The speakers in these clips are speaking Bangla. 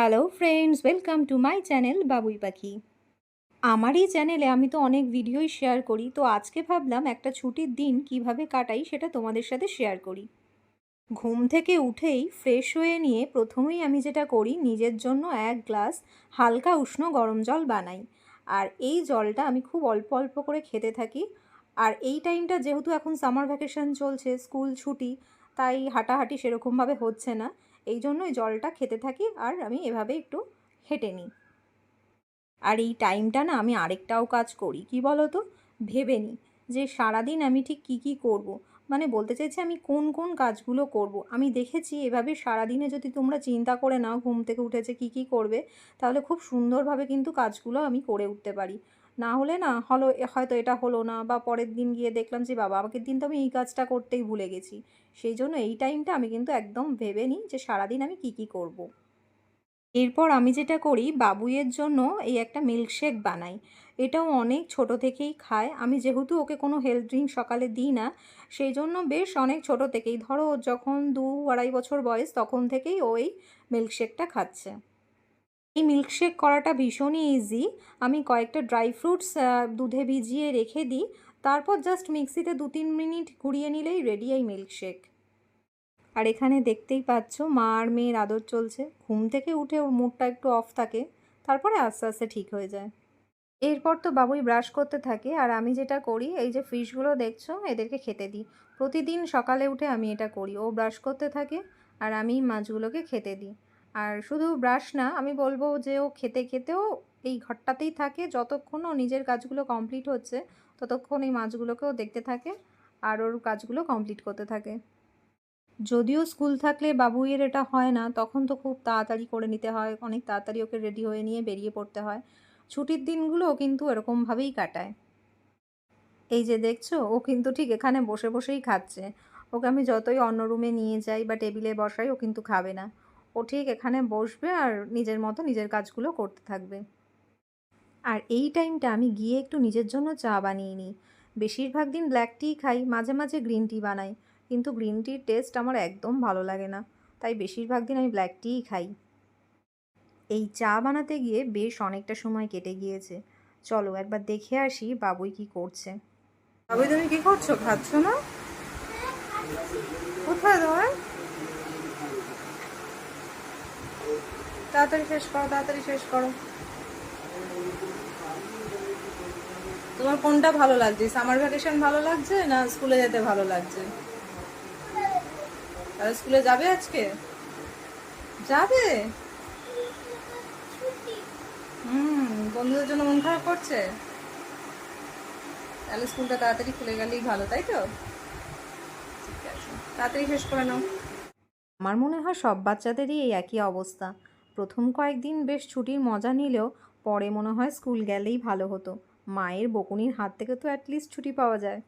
Hello friends welcome to my channel বাবুই পাখি আমার এই চ্যানেলে আমি তো অনেক ভিডিওই শেয়ার করি, তো আজকে ভাবলাম একটা ছুটির দিন কীভাবে কাটাই সেটা তোমাদের সাথে শেয়ার করি। ঘুম থেকে উঠেই ফ্রেশ হয়ে নিয়ে প্রথমেই আমি যেটা করি, নিজের জন্য এক গ্লাস হালকা উষ্ণ গরম জল বানাই। আর এই জলটা আমি খুব অল্প অল্প করে খেতে থাকি। আর এই টাইমটা যেহেতু এখন সামার ভ্যাকেশন চলছে স্কুল ছুটি, তাই হাঁটাহাঁটি সেরকমভাবে হচ্ছে না। এই জন্যই জলটা খেতে থাকি আর আমি এভাবে একটু হেঁটে নিই আর এই টাইমটা না আমি আরেকটাও কাজ করি, কি বলো তো ভেবে নিই যে সারাদিন আমি ঠিক কি কি করব। মানে বলতে চাইছি আমি কোন কোন কাজগুলো করব। আমি দেখেছি এভাবে সারাদিনে যদি তোমরা চিন্তা করে নাও ঘুম থেকে উঠেছে কি কি করবে, তাহলে খুব সুন্দরভাবে কিন্তু কাজগুলো আমি করে উঠতে পারি না হলে না হলো হয়তো এটা হলো না বা পরের দিন গিয়ে দেখলাম যে, বাবা, আমাকে দিন তো আমি এই কাজটা করতেই ভুলে গেছি। সেই জন্য এই টাইমটা আমি কিন্তু একদম ভেবে নিই যে, সারাদিন আমি কি কি করব। এরপর আমি যেটা করি, বাবুইয়ের জন্য এই একটা মিল্কশেক বানাই। এটাও অনেক ছোট থেকেই খায়। আমি যেহেতু ওকে কোনো হেলথ ড্রিঙ্ক সকালে দিই না, সেই জন্য বেশ অনেক ছোট থেকেই, ধরো যখন দু আড়াই বছর বয়স, তখন থেকেই ওই মিল্কশেকটা খাচ্ছে। এই মিল্কশেক করাটা ভীষণই ইজি আমি কয়েকটা ড্রাই ফ্রুটস দুধে ভিজিয়ে রেখে দিই। তারপর জাস্ট মিক্সিতে দু তিন মিনিট ঘুরিয়ে নিলেই রেডি এই মিল্কশেক আর এখানে দেখতেই পাচ্ছ, মা আর মেয়ের আদর চলছে। ঘুম থেকে উঠে ওর মুডটা একটু অফ থাকে, তারপরে আস্তে আস্তে ঠিক হয়ে যায়। এরপর তো বাবুই ব্রাশ করতে থাকে, আর আমি যেটা করি, এই যে ফিশগুলো দেখছ, এদেরকে খেতে দিই। প্রতিদিন সকালে উঠে আমি এটা করি, ও ব্রাশ করতে থাকে, আর আমি মাছগুলোকে খেতে দিই। আর শুধু ব্রাশ না, আমি বলব যে ও খেতে খেতেও এই ঘরটাতেই থাকে। যতক্ষণ ও নিজের কাজগুলো কমপ্লিট হচ্ছে, ততক্ষণ এই মাছগুলোকেও দেখতে থাকে আর ওর কাজগুলো কমপ্লিট করতে থাকে। যদিও স্কুল থাকলে বাবুইয়ের এটা হয় না, তখন তো খুব তাড়াতাড়ি করে নিতে হয়, অনেক তাড়াতাড়ি ওকে রেডি হয়ে নিয়ে বেরিয়ে পড়তে হয়। ছুটির দিনগুলো কিন্তু এরকমভাবেই কাটায়। এই যে দেখছ, ও কিন্তু ঠিক এখানে বসে বসেই খাচ্ছে। ওকে আমি যতই অন্য রুমে নিয়ে যাই বা টেবিলে বসাই, ও কিন্তু খাবে না। ও ঠিক এখানে বসবে আর নিজের মতো নিজের কাজগুলো করতে থাকবে। আর এই টাইমটা আমি গিয়ে একটু নিজের জন্য চা বানিয়ে নিই। বেশিরভাগ দিন ব্ল্যাক টি খাই, মাঝে মাঝে গ্রিন টি বানাই। কিন্তু গ্রিন টির টেস্ট আমার একদম ভালো লাগে না। তাই বেশিরভাগ দিন আমি ব্ল্যাক টিই খাই। এই চা বানাতে গিয়ে বেশ অনেকটা সময় কেটে গিয়েছে। চলো একবার দেখে আসি বাবুই কি করছে। বাবুই তুমি কি করছ? খাচ্ছ না? কোথায় তোমার? তাড়াতাড়ি শেষ করো, তাড়াতাড়ি শেষ করো। তোমার কোনটা ভালো লাগছে? সামার ভ্যাকেশন ভালো লাগছে না স্কুলে যেতে ভালো লাগছে? তাহলে স্কুলে যাবে আজকে? যাবে? হুম, বন্ধুদের জন্য মন খারাপ করছে? তাহলে স্কুলটা তাড়াতাড়ি খুলে গেলেই ভালো, তাই তো? ঠিক আছে তাড়াতাড়ি শেষ করে নাও। আমার মনে হয় সব বাচ্চাদেরই এই একই অবস্থা। প্রথম কয়েকদিন বেশ ছুটির মজা নিলেও পরে মনে হয় স্কুল গেলেই ভালো হতো। মায়ের বকুনির হাত থেকে তো অ্যাটলিস্ট ছুটি পাওয়া যায়।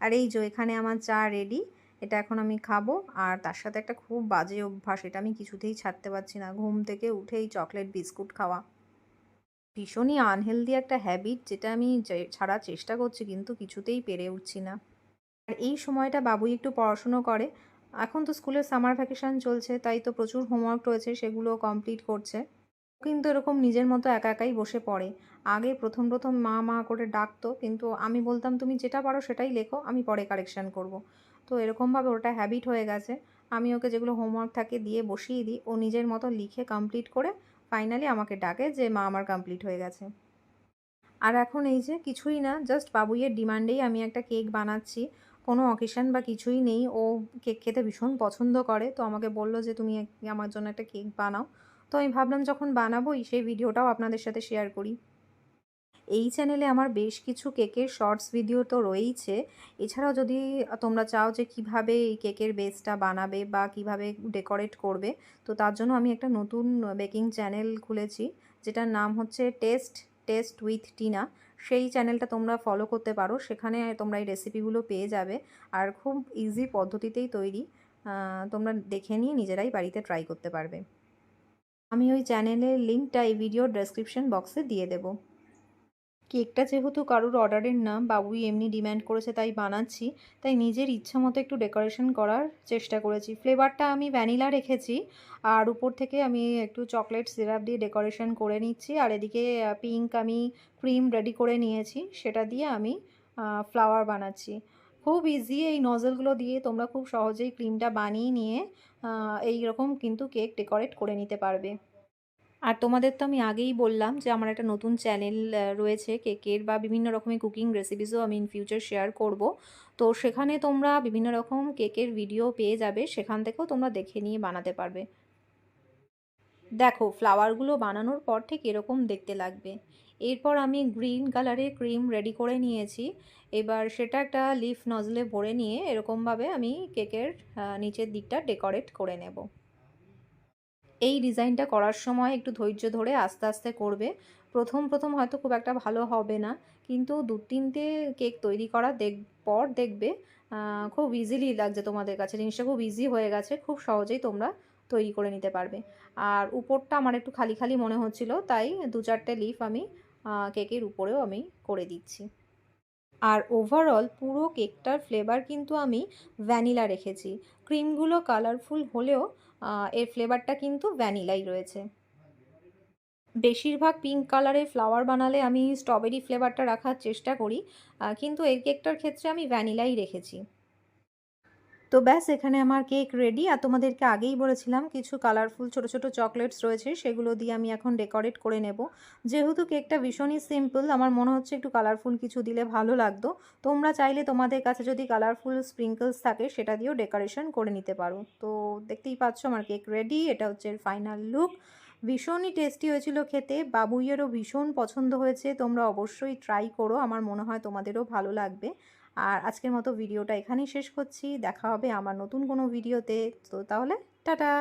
আর এই যে, এখানে আমার চা রেডি এটা এখন আমি খাব আর তার সাথে একটা খুব বাজে অভ্যাস, এটা আমি কিছুতেই ছাড়তে পারছি না। ঘুম থেকে উঠেই চকলেট বিস্কুট খাওয়া। ভীষণই আনহেলদি একটা হ্যাবিট যেটা আমি ছাড়ার চেষ্টা করছি কিন্তু কিছুতেই পেরে উঠছি না। আর এই সময়টা বাবুই একটু পড়াশুনো করে এখন তো স্কুলের সামার ভ্যাকেশান চলছে, তাই তো প্রচুর হোমওয়ার্ক রয়েছে, সেগুলো কমপ্লিট করছে। কিন্তু এরকম নিজের মতো একা একাই বসে পড়ে। আগে প্রথম প্রথম মা মা করে ডাকতো, কিন্তু আমি বলতাম, তুমি যেটা পারো সেটাই লেখো, আমি পরে কারেকশান করব। তো এরকমভাবে ওটা হ্যাবিট হয়ে গেছে। আমি ওকে যেগুলো হোমওয়ার্ক থাকে দিয়ে বসিয়ে দিই, ও নিজের মতো লিখে কমপ্লিট করে ফাইনালি আমাকে ডাকে যে, মা, আমার কমপ্লিট হয়ে গেছে। আর এখন এই যে কিছুই না জাস্ট বাবুইয়ের ডিমান্ডেই আমি একটা কেক বানাচ্ছি। কোনো অকেশান বা কিছুই নেই। ও কেক খেতে ভীষণ পছন্দ করে। তো আমাকে বলল যে, তুমি আমার জন্য একটা কেক বানাও। তো আমি ভাবলাম যখন বানাবোই, সেই ভিডিওটাও আপনাদের সাথে শেয়ার করি। এই চ্যানেলে আমার বেশ কিছু কেকের শর্টস ভিডিও তো রয়েইছে। এছাড়াও যদি তোমরা চাও যে, কীভাবে এই কেকের বেসটা বানাবে বা কীভাবে ডেকোরেট করবে, তো তার জন্য আমি একটা নতুন বেকিং চ্যানেল খুলেছি, যেটার নাম হচ্ছে টেস্ট টেস্ট উইথ টিনা সেই চ্যানেলটা তোমরা ফলো করতে পারো। সেখানে তোমরা এই রেসিপিগুলো পেয়ে যাবে। আর খুব ইজি পদ্ধতিতেই তৈরি। তোমরা দেখে নিয়ে নিজেরাই বাড়িতে ট্রাই করতে পারবে। আমি ওই চ্যানেলের লিঙ্কটা এই ভিডিও ডেসক্রিপশন বক্সে দিয়ে দেবো। কেকটা যেহেতু কারোর অর্ডারের না বাবুই এমনি ডিম্যান্ড করেছে তাই বানাচ্ছি, তাই নিজের ইচ্ছা মতো একটু ডেকোরেশন করার চেষ্টা করেছি। ফ্লেভারটা আমি ভ্যানিলা রেখেছি, আর উপর থেকে আমি একটু চকলেট সিরাপ দিয়ে ডেকোরেশন করে নিচ্ছি, আর এদিকে পিঙ্ক আমি ক্রিম রেডি করে নিয়েছি, সেটা দিয়ে আমি ফ্লাওয়ার বানাচ্ছি। খুব ইজি এই নজলগুলো দিয়ে তোমরা খুব সহজেই ক্রিমটা বানিয়ে নিয়ে এই রকম কিন্তু কেক ডেকোরেট করে নিতে পারবে। আর তোমাদের তো আমি আগেই বললাম যে আমার একটা নতুন চ্যানেল রয়েছে কেকের বা বিভিন্ন রকমের কুকিং রেসিপিসও আমি ইন ফিউচার শেয়ার করব। তো সেখানে তোমরা বিভিন্ন রকম কেকের ভিডিও পেয়ে যাবে, সেখান থেকেও তোমরা দেখে নিয়ে বানাতে পারবে। দেখো ফ্লাওয়ারগুলো বানানোর পর ঠিক এরকম দেখতে লাগবে। এরপর আমি গ্রিন কালারের ক্রিম রেডি করে নিয়েছি। এবার সেটা একটা লিফ নজলে ভরে নিয়ে এরকমভাবে আমি কেকের নিচের দিকটা ডেকোরেট করে নেব। এই ডিজাইনটা করার সময় একটু ধৈর্য ধরে আস্তে আস্তে করবে। প্রথম প্রথম হয়তো খুব একটা ভালো হবে না, কিন্তু দু, তিনটে কেক তৈরি করা দেখ, পর দেখবে খুব ইজিলি লাগছে তোমাদের কাছে। জিনিসটা খুব ইজি হয়ে গেছে, খুব সহজেই তোমরা তৈরি করে নিতে পারবে। আর উপরটা আমার একটু খালি খালি মনে হচ্ছিল, তাই দু, চারটে লিফ আমি কেকের উপরেও আমি করে দিচ্ছি। আর ওভারঅল পুরো কেকটার ফ্লেভার কিন্তু আমি ভ্যানিলা রেখেছি। ক্রিমগুলো কালারফুল হলেও এর ফ্লেভারটা কিন্তু ভ্যানিলাই রয়েছে। বেশিরভাগ পিঙ্ক কালারের ফ্লাওয়ার বানালে আমি স্ট্রবেরি ফ্লেভারটা রাখার চেষ্টা করি কিন্তু এই কেকটার ক্ষেত্রে আমি ভ্যানিলাই রেখেছি। তো ব্যাস, এখানে আমার কেক রেডি আর তোমাদেরকে আগেই বলেছিলাম, কিছু কালারফুল ছোট ছোট চকলেটস রয়েছে, সেগুলো দিয়ে আমি এখন ডেকোরেট করে নেব। যেহেতু কেকটা ভীষণই সিম্পল আমার মনে হচ্ছে একটু কালারফুল কিছু দিলে ভালো লাগতো। তোমরা চাইলে তোমাদের কাছে যদি কালারফুল স্প্রিঙ্কলস থাকে, সেটা দিয়েও ডেকোরেশন করে নিতে পারো। তো দেখতেই পাচ্ছ আমার কেক রেডি এটা হচ্ছে ফাইনাল লুক ভীষণই টেস্টি হয়েছিল খেতে, বাবুইয়েরও ভীষণ পছন্দ হয়েছে, তোমরা অবশ্যই ট্রাই করো, আমার মনে হয় তোমাদেরও ভালো লাগবে। আর আজকের মতো ভিডিওটা এখানেই শেষ করছি। দেখা হবে আমার নতুন কোনো ভিডিওতে তো তাহলে, টাটা!